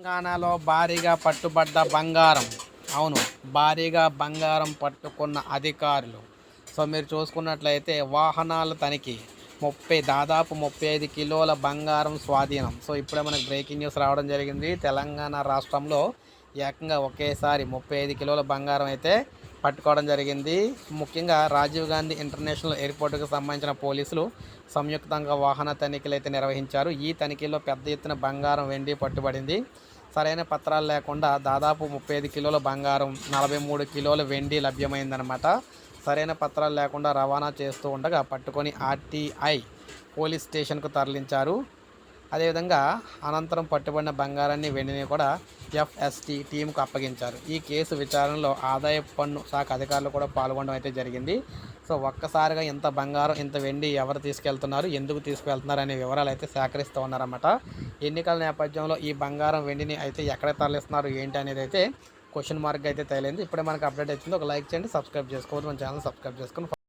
తెలంగాణలో భారీగా పట్టుబడ్డ బంగారం. అవును భారీగా బంగారం పట్టుకున్న అధికారులు. సో మీరు చూసుకున్నట్లయితే వాహనాల తనిఖీ. ముప్పై దాదాపు ముప్పై ఐదు కిలోల బంగారం స్వాధీనం. సో ఇప్పుడే మనకు బ్రేకింగ్ న్యూస్ రావడం జరిగింది. తెలంగాణ రాష్ట్రంలో ఏకంగా ఒకేసారి ముప్పై ఐదు కిలోల బంగారం అయితే పట్టుకోవడం జరిగింది. ముఖ్యంగా రాజీవ్ గాంధీ ఇంటర్నేషనల్ ఎయిర్పోర్ట్కి సంబంధించిన పోలీసులు సంయుక్తంగా వాహన తనిఖీలు అయితే నిర్వహించారు. ఈ తనిఖీలో పెద్ద ఎత్తున బంగారం వెండి పట్టుబడింది. సరైన పత్రాలు లేకుండా దాదాపు ముప్పై ఐదు కిలోల బంగారం నలభై మూడు కిలోల వెండి లభ్యమైందనమాట సరైన పత్రాలు లేకుండా రవాణా చేస్తూ ఉండగా పట్టుకొని ఆర్టీఐ పోలీస్ స్టేషన్కు తరలించారు. అదేవిధంగా అనంతరం పట్టుబడిన బంగారాన్ని వెండిని కూడా ఎఫ్ఎస్టి టీంకు అప్పగించారు. ఈ కేసు విచారణలో ఆదాయ పన్ను శాఖ అధికారులు కూడా పాల్గొనడం అయితే జరిగింది. సో ఒక్కసారిగా ఇంత బంగారం ఇంత వెండి ఎవరు తీసుకెళ్తున్నారు ఎందుకు తీసుకువెళ్తున్నారు అనే వివరాలు అయితే సేకరిస్తూ ఉన్నారన్నమాట. ఎన్నికల నేపథ్యంలో ఈ బంగారం వెండిని అయితే ఎక్కడ తరలిస్తున్నారు ఏంటి అనేది అయితే క్వశ్చన్ మార్క్ అయితే తేలింది. ఇప్పుడే మనకు అప్డేట్ వచ్చింది. ఒక లైక్ చేయండి సబ్స్క్రైబ్ చేసుకోవద్దు. మన ఛానల్ సబ్స్క్రైబ్ చేసుకుని